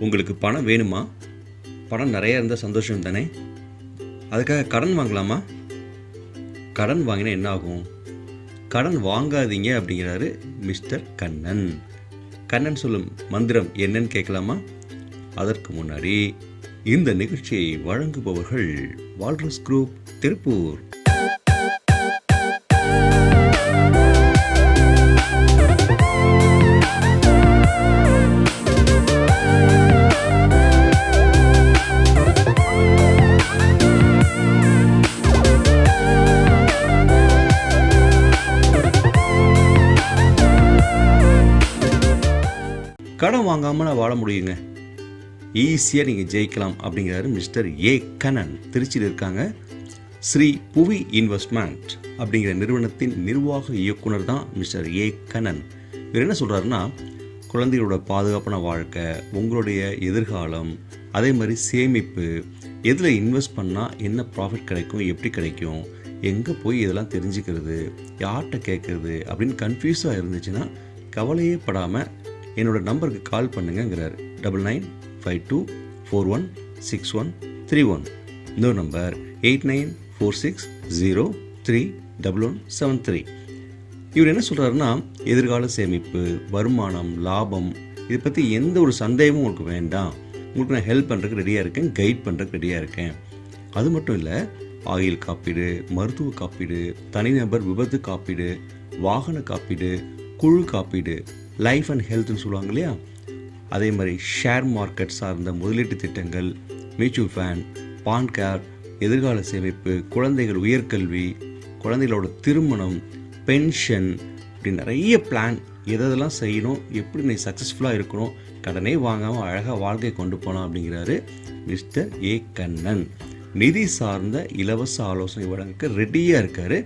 உங்களுக்கு பணம் வேணுமா? பணம் நிறையா இருந்தால் சந்தோஷம் தானே? அதுக்காக கடன் வாங்கலாமா? கடன் வாங்கினா என்ன ஆகும்? கடன் வாங்காதீங்க அப்படிங்கிறாரு மிஸ்டர் கண்ணன். கண்ணன் சொல்லும் மந்திரம் என்னன்னு கேட்கலாமா? அதற்கு முன்னாடி இந்த நிகழ்ச்சியை வழங்குபவர்கள் வால்ரஸ் குரூப் திருப்பூர். கடன் வாங்காமல் நான் வாழ முடியுங்க. ஈஸியாக நீங்கள் ஜெயிக்கலாம் அப்படிங்கிறாரு மிஸ்டர் ஏ. கணன் திருச்சியில் இருக்காங்க. ஸ்ரீ புவி இன்வெஸ்ட்மெண்ட் அப்படிங்கிற நிறுவனத்தின் நிர்வாக இயக்குனர் தான் மிஸ்டர் ஏ. கணன் இவர் என்ன சொல்கிறாருன்னா குழந்தைகளோட பாதுகாப்பான வாழ்க்கை உங்களுடைய எதிர்காலம் அதே மாதிரி சேமிப்பு எதில் இன்வெஸ்ட் பண்ணால் என்ன ப்ராஃபிட் கிடைக்கும் எப்படி கிடைக்கும் எங்கே போய் இதெல்லாம் தெரிஞ்சுக்கிறது யார்கிட்ட கேட்குறது அப்படின்னு கன்ஃபியூஸாக இருந்துச்சுன்னா கவலையே படாமல் என்னோட நம்பருக்கு call பண்ணுங்கங்கிறார். Double nine five two four one six one three one இன்னொரு number eight nine four six zero three double one seven three இவர் என்ன சொல்கிறாருன்னா எதிர்கால சேமிப்பு வருமானம் லாபம் இதை பற்றி எந்த ஒரு சந்தேகமும் உங்களுக்கு வேண்டாம். உங்களுக்கு நான் ஹெல்ப் பண்ணுறதுக்கு ரெடியாக இருக்கேன் கைட் பண்ணுறதுக்கு ரெடியாக இருக்கேன். அது மட்டும் இல்லை ஆயில் காப்பீடு மருத்துவ காப்பீடு தனிநபர் விபத்து காப்பீடு வாகன காப்பீடு குழு காப்பீடு லைஃப் அண்ட் ஹெல்த்னு சொல்லுவாங்க இல்லையா? அதே மாதிரி ஷேர் மார்க்கெட் சார்ந்த முதலீட்டு திட்டங்கள் மியூச்சுவல் ஃபண்ட் பான் கேர் எதிர்கால சேமிப்பு குழந்தைகள் உயர்கல்வி குழந்தைகளோட திருமணம் பென்ஷன் இப்படி நிறைய பிளான் எதெல்லாம் செய்யணும் எப்படி நீ சக்ஸஸ்ஃபுல்லாக இருக்கணும் கடனே வாங்காமல் அழகாக வாழ்க்கை கொண்டு போகலாம் அப்படிங்கிறாரு மிஸ்டர் ஏ கண்ணன் நிதி சார்ந்த இலவச ஆலோசனை வழங்க ரெடியாக இருக்கார்.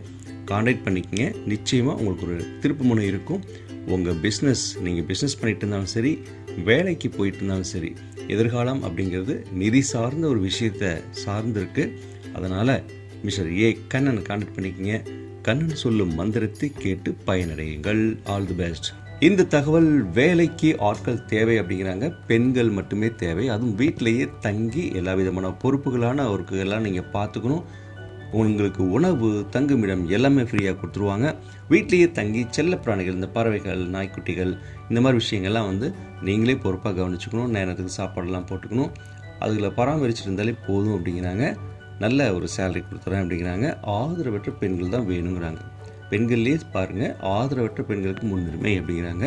கான்டாக்ட் பண்ணிக்கங்க. நிச்சயமாக உங்களுக்கு ஒரு திருப்பு முனை இருக்கும். உங்கள் பிஸ்னஸ் நீங்கள் பிஸ்னஸ் பண்ணிட்டு இருந்தாலும் சரி வேலைக்கு போயிட்டு இருந்தாலும் சரி எதிர்காலம் அப்படிங்கிறது நிதி சார்ந்த ஒரு விஷயத்தை சார்ந்திருக்கு. அதனால் மிஸ்டர் ஏ கண்ணன் காண்டாக்ட் பண்ணிக்கிங்க. கண்ணன் சொல்லும் மந்திரத்தை கேட்டு பயனடையுங்கள். ஆல் தி பெஸ்ட் இந்த தகவல் வேலைக்கு ஆட்கள் தேவை அப்படிங்கிறாங்க. பெண்கள் மட்டுமே தேவை. அதுவும் வீட்டிலேயே தங்கி எல்லா விதமான பொறுப்புகளான அவருக்குலாம் நீங்கள் பார்த்துக்கணும். உங்களுக்கு உணவு தங்குமிடம் எல்லாமே ஃப்ரீயாக கொடுத்துருவாங்க. வீட்லேயே தங்கி செல்ல பிராணிகள் இந்த பறவைகள் நாய்க்குட்டிகள் இந்த மாதிரி விஷயங்கள்லாம் வந்து நீங்களே பொறுப்பாக கவனிச்சுக்கணும். நேரத்துக்கு சாப்பாடெல்லாம் போட்டுக்கணும். அதில் பராமரிச்சுட்டு இருந்தாலே போதும் அப்படிங்கிறாங்க. நல்ல ஒரு சேலரி கொடுத்துறேன் அப்படிங்கிறாங்க. ஆதரவற்ற பெண்கள் தான் வேணுங்கிறாங்க. பெண்கள்லேயே பாருங்கள் ஆதரவற்ற பெண்களுக்கு முன்னுரிமை அப்படிங்கிறாங்க.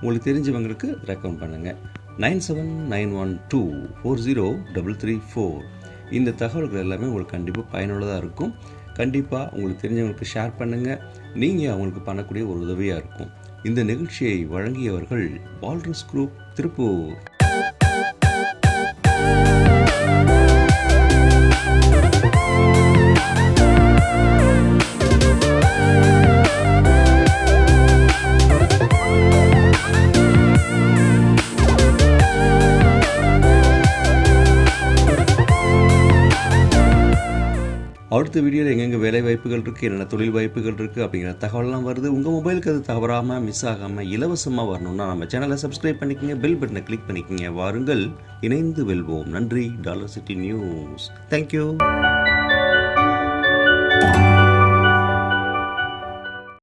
உங்களுக்கு தெரிஞ்சவங்களுக்கு ரெக்கமெண்ட் பண்ணுங்கள் nine seven nine one two four zero double three four. இந்த தகவல்கள் எல்லாமே உங்களுக்கு கண்டிப்பாக பயனுள்ளதாக இருக்கும். கண்டிப்பாக உங்களுக்கு தெரிஞ்சவங்களுக்கு ஷேர் பண்ணுங்கள் நீங்கள் அவங்களுக்கு பண்ணக்கூடிய ஒரு உதவியாக இருக்கும். இந்த நிகழ்ச்சியை வழங்கியவர்கள் வால்ரஸ் குரூப் திருப்பூர். அடுத்த வீடியோவில் எங்கெங்கே வேலை வாய்ப்புகள் இருக்குது என்னென்ன தொழில் வாய்ப்புகள் இருக்குது அப்படிங்கிற தகவல்லாம் வருது. உங்கள் மொபைலுக்கு அது தவறாமல் மிஸ் ஆகாமல் இலவசமாக வரணும்னா நம்ம சேனலை சப்ஸ்கிரைப் பண்ணிக்கங்க பெல் பட்டனை கிளிக் பண்ணிக்கோங்க. வாருங்கள் இணைந்து வெல்வோம். நன்றி. Dollar city news. தேங்க்யூ